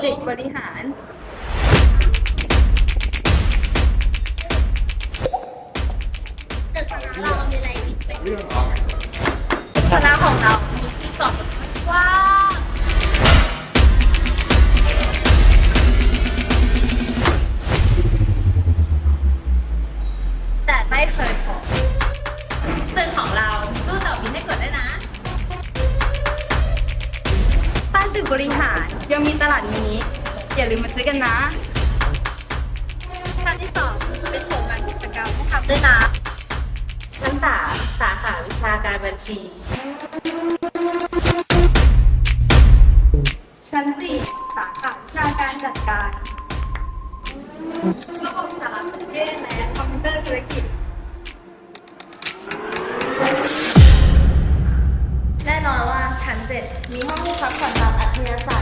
เด็กบริหาร ตึกคณะเรามีอะไรผิดไปคณะของเรา มีที่สอบกว้างแต่ไม่เคยพอตึกของเรา ใต้ตึกบริหาร ยังมีตลาดมินิอย่าลืมมาซื้อกันนะชั้นที่สองเป็นโครงการกิจกรรมให้ทำด้วยนะชั้นสามสาขาวิชาการบัญชี ชั้นสี่สาขาวิชาการจัดการระบบสารสนเทศและคอมพิวเตอร์ธุรกิจ แน่นอนว่า ชั้นเจ็ดมีห้องพักผ่อนตามอัธยาศัย